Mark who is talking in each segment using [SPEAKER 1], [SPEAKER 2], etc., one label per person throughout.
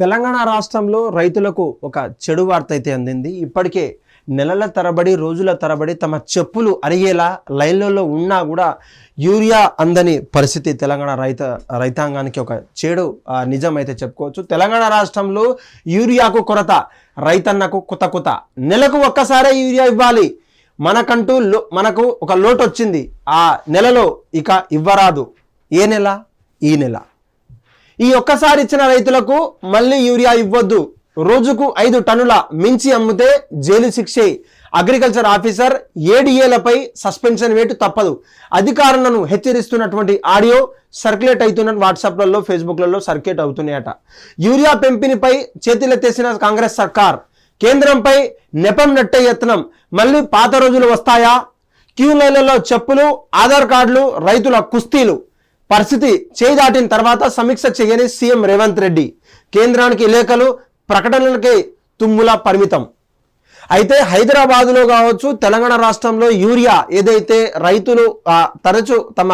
[SPEAKER 1] తెలంగాణ రాష్ట్రంలో రైతులకు ఒక చెడు వార్త అయితే అందింది. ఇప్పటికే నెలల తరబడి రోజుల తరబడి తమ చెప్పులు అరిగేలా లైన్లలో ఉన్నా కూడా యూరియా అందని పరిస్థితి తెలంగాణ రైత రైతాంగానికి ఒక చెడు నిజం అయితే చెప్పుకోవచ్చు. తెలంగాణ రాష్ట్రంలో యూరియాకు కొరత రైతన్నకు కుత కుత. నెలకు ఒక్కసారే యూరియా ఇవ్వాలి. మనకంటూ లో మనకు ఒక లోటు వచ్చింది ఆ నెలలో ఇక ఇవ్వరాదు. ఏ నెల? ఈ నెల. ఈ ఒక్కసారి ఇచ్చిన రైతులకు మళ్ళీ యూరియా ఇవ్వద్దు. రోజుకు ఐదు టన్నుల మించి అమ్మితే జైలు శిక్షే. అగ్రికల్చర్ ఆఫీసర్ ఏడీఏలపై సస్పెన్షన్ వేటు తప్పదు. అధికారులను హెచ్చరిస్తున్నటువంటి ఆడియో సర్క్యులేట్ అవుతున్న వాట్సాప్లలో ఫేస్బుక్లలో సర్క్యులేట్ అవుతున్నాయట. యూరియా పెంపినిపై చేతులెత్తేసిన కాంగ్రెస్ సర్కార్ కేంద్రంపై నెపం నెట్టే యత్నం. మళ్ళీ పాత రోజులు వస్తాయా? క్యూ లైన్లలో చెప్పులు ఆధార్ కార్డులు రైతుల కుస్తీలు. పరిస్థితి చేయి దాటిన తర్వాత సమీక్ష చేయని సీఎం రేవంత్ రెడ్డి కేంద్రానికి లేఖలు ప్రకటనలకే తుమ్ముల పరిమితం. అయితే హైదరాబాదులో కావచ్చు తెలంగాణ రాష్ట్రంలో యూరియా ఏదైతే రైతులు ఆ, తరచు తమ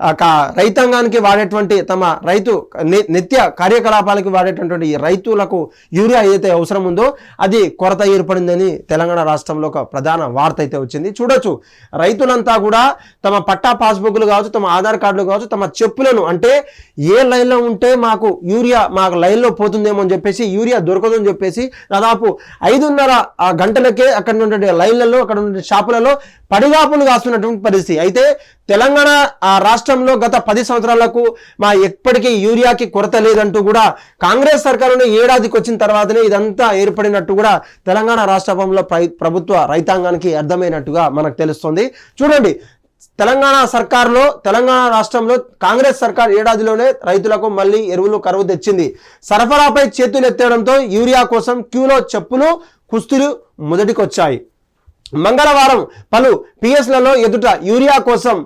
[SPEAKER 1] రైతాంగానికి వాడేటువంటి తమ రైతు ని- నిత్య కార్యకలాపాలకి వాడేటటువంటి రైతులకు యూరియా ఏదైతే అవసరం ఉందో అది కొరత ఏర్పడిందని తెలంగాణ రాష్ట్రంలో ఒక ప్రధాన వార్త అయితే వచ్చింది. చూడొచ్చు. రైతులంతా కూడా తమ పట్టా పాస్బుక్లు కావచ్చు తమ ఆధార్ కార్డులు కావచ్చు తమ చెప్పులను అంటే ఏ లైన్లో ఉంటే మాకు యూరియా మాకు లైన్లో పోతుందేమో అని చెప్పేసి యూరియా దొరకదని చెప్పేసి దాదాపు ఐదున్నర గంటలకే అక్కడ ఉన్నటువంటి లైన్లలో అక్కడ ఉన్న షాపులలో పడిగాపులు కాస్తున్నటువంటి పరిస్థితి. అయితే తెలంగాణ ఆ రాష్ట్రంలో గత పది సంవత్సరాలకు మా ఎప్పటికీ యూరియాకి కొరత లేదంటూ కూడా కాంగ్రెస్ సర్కారును ఏడాదికి వచ్చిన తర్వాతనే ఇదంతా ఏర్పడినట్టు కూడా తెలంగాణ రాష్ట్రంలో ప్రభుత్వ రైతాంగానికి అర్థమైనట్టుగా మనకు తెలుస్తుంది. చూడండి తెలంగాణ సర్కార్లో తెలంగాణ రాష్ట్రంలో కాంగ్రెస్ సర్కార్ ఏడాదిలోనే రైతులకు మళ్ళీ ఎరువులు కరువు తెచ్చింది. సరఫరాపై చేతులు ఎత్తేయడంతో యూరియా కోసం క్యూలో చెప్పులు కుస్తులు మొదటికొచ్చాయి. మంగళవారం పలు పిఎస్లలో ఎదుట యూరియా కోసం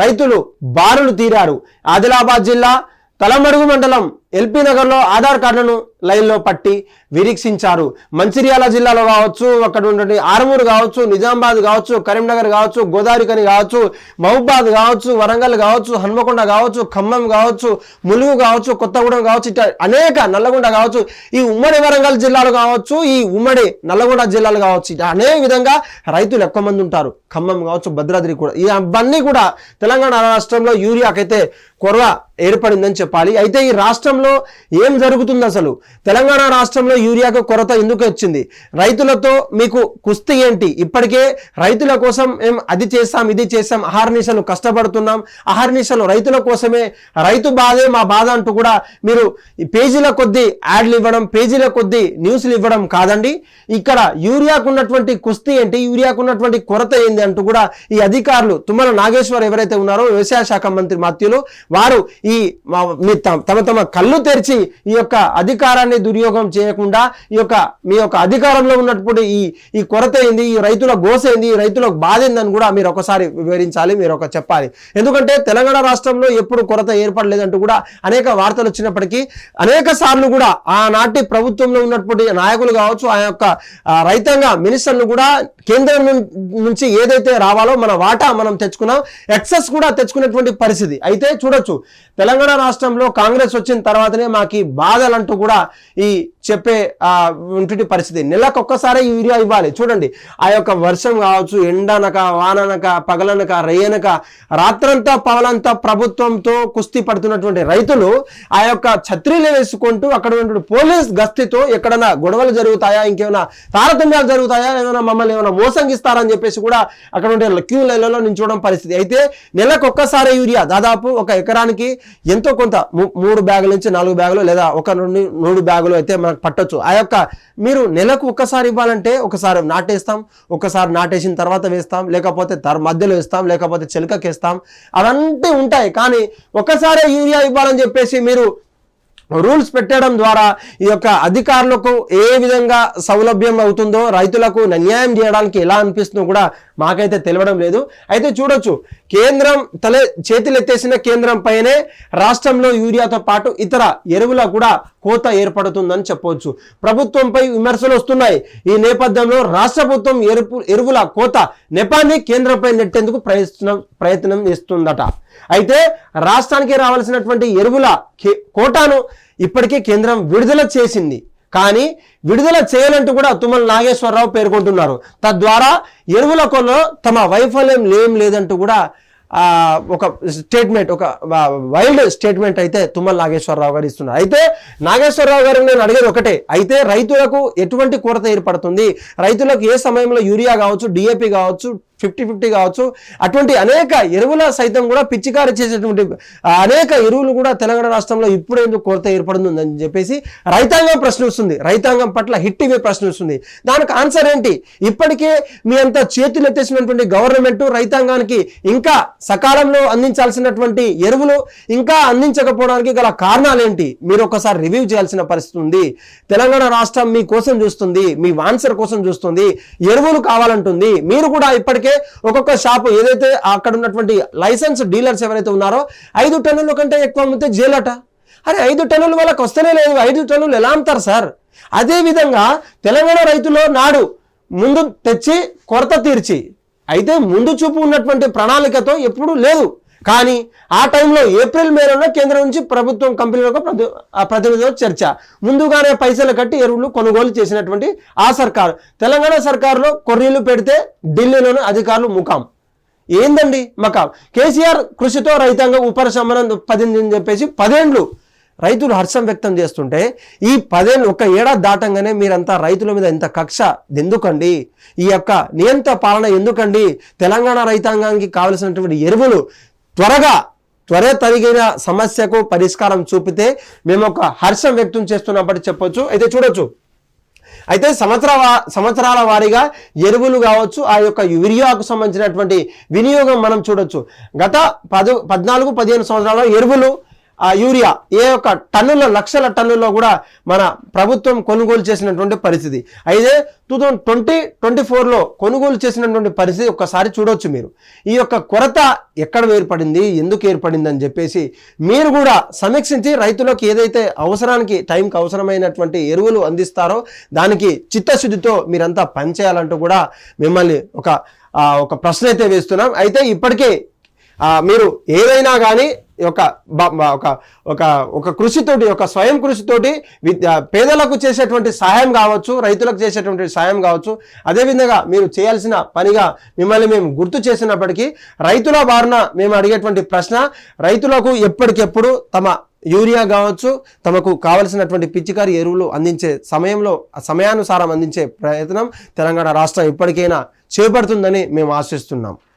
[SPEAKER 1] రైతులు బారులు తీరారు. ఆదిలాబాద్ జిల్లా తలమడుగు మండలం ఎల్పీ నగర్లో ఆధార్ కార్డులను లైన్లో పట్టి విరీక్షించారు. మంచిర్యాల జిల్లాలో కావచ్చు అక్కడ ఉన్నటువంటి ఆర్మూరు కావచ్చు నిజామాబాద్ కావచ్చు కరీంనగర్ కావచ్చు గోదావరికని కావచ్చు మహబూబాద్ కావచ్చు వరంగల్ కావచ్చు హన్మకొండ కావచ్చు ఖమ్మం కావచ్చు ములుగు కావచ్చు కొత్తగూడెం కావచ్చు ఇట్లా అనేక నల్లగొండ కావచ్చు ఈ ఉమ్మడి వరంగల్ జిల్లాలు కావచ్చు ఈ ఉమ్మడి నల్లగొండ జిల్లాలు కావచ్చు ఇట్లా అనేక విధంగా రైతులు ఎక్కువ మంది ఉంటారు. ఖమ్మం కావచ్చు భద్రాద్రి కూడా ఇవన్నీ కూడా తెలంగాణ రాష్ట్రంలో యూరియాకైతే కొరవ ఏర్పడిందని చెప్పాలి. అయితే ఈ రాష్ట్రం రాష్ట్రంలో ఏం జరుగుతుంది అసలు? తెలంగాణ రాష్ట్రంలో యూరియాకు కొరత ఎందుకు వచ్చింది? రైతులతో మీకు కుస్తీ ఏంటి? ఇప్పటికే రైతుల కోసం మేము అది చేస్తాం ఇది చేస్తాం అహర్నిశలు కష్టపడుతున్నాం. అహర్నిశలు రైతుల కోసమే రైతు బాధే మా బాధ అంటూ కూడా మీరు పేజీల కొద్దీ యాడ్లు ఇవ్వడం పేజీల కొద్దీ న్యూస్లు ఇవ్వడం కాదండి. ఇక్కడ యూరియాకు ఉన్నటువంటి కుస్తీ ఏంటి? యూరియాకు ఉన్నటువంటి కొరత ఏంది అంటూ కూడా ఈ అధికారులు తుమ్మల నాగేశ్వర్ ఎవరైతే ఉన్నారో వ్యవసాయ శాఖ మంత్రి మాత్యులు వారు ఈ తమ తమ కళ కళ్ళు తెరిచి ఈ యొక్క అధికారాన్ని దుర్యోగం చేయకుండా ఈ యొక్క మీ యొక్క అధికారంలో ఉన్నటువంటి ఈ ఈ కొరత ఏంది ఈ రైతుల గోస ఏంది ఈ రైతుల బాధ ఏందని కూడా మీరు ఒకసారి వివరించాలి మీరు ఒక చెప్పాలి. ఎందుకంటే తెలంగాణ రాష్ట్రంలో ఎప్పుడు కొరత ఏర్పడలేదంటూ కూడా అనేక వార్తలు వచ్చినప్పటికీ అనేక సార్లు కూడా ఆనాటి ప్రభుత్వంలో ఉన్నటువంటి నాయకులు కావచ్చు ఆ యొక్క రైతాంగ మినిస్టర్లు కూడా కేంద్రం నుంచి ఏదైతే రావాలో మన వాటా మనం తెచ్చుకున్నాం ఎక్సెస్ కూడా తెచ్చుకునేటువంటి పరిస్థితి. అయితే చూడొచ్చు తెలంగాణ రాష్ట్రంలో కాంగ్రెస్ వచ్చిన తర్వాత తర్వాతనే మాకు ఈ బాధలంటూ కూడా ఈ చెప్పే ఉంటుంది పరిస్థితి. నెలకు ఒక్కసారి యూరియా ఇవ్వాలి. చూడండి ఆ యొక్క వర్షం కావచ్చు ఎండనక వాననక పగలనక రేయనక రాత్రంతా పగలంతా ప్రభుత్వంతో కుస్తీ పడుతున్నటువంటి రైతులు ఆ యొక్క ఛత్రీలు వేసుకుంటూ అక్కడ ఉన్నటువంటి పోలీస్ గస్తీతో ఎక్కడైనా గొడవలు జరుగుతాయా ఇంకేమైనా తారతమ్యాలు జరుగుతాయా ఏమైనా మమ్మల్ని ఏమైనా మోసంగిస్తారని చెప్పేసి కూడా అక్కడ ఉండే క్యూ లైన్లలో నించోవడం పరిస్థితి. అయితే నెలకు ఒక్కసారి యూరియా దాదాపు ఒక ఎకరానికి ఎంతో కొంత మూ- మూడు బ్యాగుల నుంచి నాలుగు బ్యాగులు లేదా ఒక నుండి మూడు బ్యాగులు అయితే మనకు పట్టొచ్చు. ఆ యొక్క మీరు నెలకు ఒక్కసారి ఇవ్వాలంటే ఒకసారి నాటేస్తాం ఒకసారి నాటేసిన తర్వాత వేస్తాం లేకపోతే తర్ మధ్యలో వేస్తాం లేకపోతే చెలకకేస్తాం. అవన్నీ ఉంటాయి. కానీ ఒక్కసారి యూరియా ఇవ్వాలని చెప్పేసి మీరు రూల్స్ పెట్టడం ద్వారా ఈ యొక్క అధికారులకు ఏ విధంగా సౌలభ్యం అవుతుందో రైతులకు అన్యాయం చేయడానికి ఎలా అనిపిస్తుందో కూడా మాకైతే తెలియడం లేదు. అయితే చూడొచ్చు కేంద్రం తలే చేతులెత్తేసిన కేంద్రం పైనే రాష్ట్రంలో యూరియాతో పాటు ఇతర ఎరువుల కూడా కోత ఏర్పడుతుందని చెప్పవచ్చు ప్రభుత్వంపై విమర్శలు వస్తున్నాయి. ఈ నేపథ్యంలో రాష్ట్ర ప్రభుత్వం ఎరుపు ఎరువుల కోత నెపాన్ని కేంద్రంపై నెట్టేందుకు ప్రయత్నం ప్రయత్నం చేస్తుందట. అయితే రాష్ట్రానికి రావాల్సినటువంటి ఎరువుల కే- కోటాను ఇప్పటికే కేంద్రం విడుదల చేసింది. కానీ విడుదల చేయాలంటూ కూడా తుమ్మల నాగేశ్వరరావు పేర్కొంటున్నారు. తద్వారా ఎరువుల కొల్లో తమ వైఫల్యం లేం లేదంటూ కూడా ఒక స్టేట్మెంట్ ఒక వైల్డ్ స్టేట్మెంట్ అయితే తుమ్మల నాగేశ్వరరావు గారు ఇస్తున్నారు. అయితే నాగేశ్వరరావు గారు నేను అడిగేది ఒకటే. అయితే రైతులకు ఎటువంటి కొరత ఏర్పడుతుంది? రైతులకు ఏ సమయంలో యూరియా కావచ్చు డిఏపి కావచ్చు ఫిఫ్టీ ఫిఫ్టీ కావచ్చు. అటువంటి అనేక ఎరువుల సైతం కూడా పిచ్చికారి చేసేటువంటి అనేక ఎరువులు కూడా తెలంగాణ రాష్ట్రంలో ఇప్పుడు ఎందుకు కొరత ఏర్పడుతుందని చెప్పేసి రైతాంగం ప్రశ్నిస్తుంది రైతాంగం పట్ల హిట్ ఇవే ప్రశ్నిస్తుంది దానికి ఆన్సర్ ఏంటి? ఇప్పటికే మీ అంత చేతులు ఎత్తేసినటువంటి గవర్నమెంట్ రైతాంగానికి ఇంకా సకాలంలో అందించాల్సినటువంటి ఎరువులు ఇంకా అందించకపోవడానికి గల కారణాలు ఏంటి? మీరు ఒకసారి రివ్యూ చేయాల్సిన పరిస్థితి ఉంది. తెలంగాణ రాష్ట్రం మీ కోసం చూస్తుంది మీ ఆన్సర్ కోసం చూస్తుంది. ఎరువులు కావాలంటుంది. మీరు కూడా ఇప్పటికే ఒక్కొక్క షాపు ఏదైతే అక్కడ ఉన్నటువంటి లైసెన్స్ డీలర్స్ ఎవరైతే ఉన్నారో ఐదు టన్నుల కంటే ఎక్కువ అమ్మితే జైలట. అరే ఐదు టన్నులు వాళ్ళకి వస్తేనే లేదు. ఐదు టన్నులు ఎలా అమ్ముతారు సార్? అదే విధంగా తెలంగాణ రైతులు నాడు ముందు తెచ్చి కొరత తీర్చి అయితే ముందు చూపు ఉన్నటువంటి ప్రణాళికతో ఎప్పుడూ లేదు కానీ ఆ టైంలో ఏప్రిల్ మేలోనే కేంద్రం నుంచి ప్రభుత్వం కంపెనీలకు ప్రతి ఆ ప్రతినిధులతో చర్చ. ముందుగానే పైసలు కట్టి ఎరువులు కొనుగోలు చేసినటువంటి ఆ సర్కారు. తెలంగాణ సర్కారులో కొర్రీలు పెడితే ఢిల్లీలోని అధికారులు ముఖాం. ఏందండి మకాం? కేసీఆర్ కృషితో రైతాంగం ఉపశమనం పదింది అని చెప్పేసి పదేండ్లు రైతులు హర్షం వ్యక్తం చేస్తుంటే ఈ పదేళ్ళు ఒక ఏడాది దాటంగానే మీరంతా రైతుల మీద ఇంత కక్ష. ఎందుకండి? ఈ యొక్క నియంత్ర పాలన ఎందుకండి? తెలంగాణ రైతాంగానికి కావలసినటువంటి ఎరువులు త్వరగా త్వర తరిగిన సమస్యకు పరిష్కారం చూపితే మేము ఒక హర్షం వ్యక్తం చేస్తున్నప్పటి చెప్పొచ్చు. అయితే చూడొచ్చు. అయితే సంవత్సర సంవత్సరాల వారీగా ఎరువులు కావచ్చు ఆ యొక్క యూరియాకు సంబంధించినటువంటి వినియోగం మనం చూడొచ్చు. గత పదు పద్నాలుగు పదిహేను సంవత్సరాల ఎరువులు యూరియా ఏ యొక్క టన్నుల లక్షల టన్నుల్లో కూడా మన ప్రభుత్వం కొనుగోలు చేసినటువంటి పరిస్థితి. అయితే టూ థౌజండ్ ట్వంటీ ట్వంటీ ఫోర్లో కొనుగోలు చేసినటువంటి పరిస్థితి ఒక్కసారి చూడవచ్చు మీరు. ఈ యొక్క కొరత ఎక్కడ ఏర్పడింది ఎందుకు ఏర్పడింది అని చెప్పేసి మీరు కూడా సమీక్షించి రైతులకు ఏదైతే అవసరానికి టైంకి అవసరమైనటువంటి ఎరువులు అందిస్తారో దానికి చిత్తశుద్ధితో మీరంతా పనిచేయాలంటూ కూడా మిమ్మల్ని ఒక ఒక ప్రశ్న అయితే వేస్తున్నాం. అయితే ఇప్పటికే మీరు ఏదైనా కానీ ఒక ఒక ఒక ఒక కృషితోటి ఒక స్వయం కృషితోటి విద్య పేదలకు చేసేటువంటి సహాయం కావచ్చు రైతులకు చేసేటువంటి సహాయం కావచ్చు. అదేవిధంగా మీరు చేయాల్సిన పనిగా మిమ్మల్ని మేము గుర్తు చేసినప్పటికీ రైతుల బారిన మేము అడిగేటువంటి ప్రశ్న రైతులకు ఎప్పటికెప్పుడు తమ యూరియా కావచ్చు తమకు కావలసినటువంటి పిచ్చికారి ఎరువులు అందించే సమయంలో సమయానుసారం అందించే ప్రయత్నం తెలంగాణ రాష్ట్రం ఇప్పటికైనా చేపడుతుందని మేము ఆశిస్తున్నాం.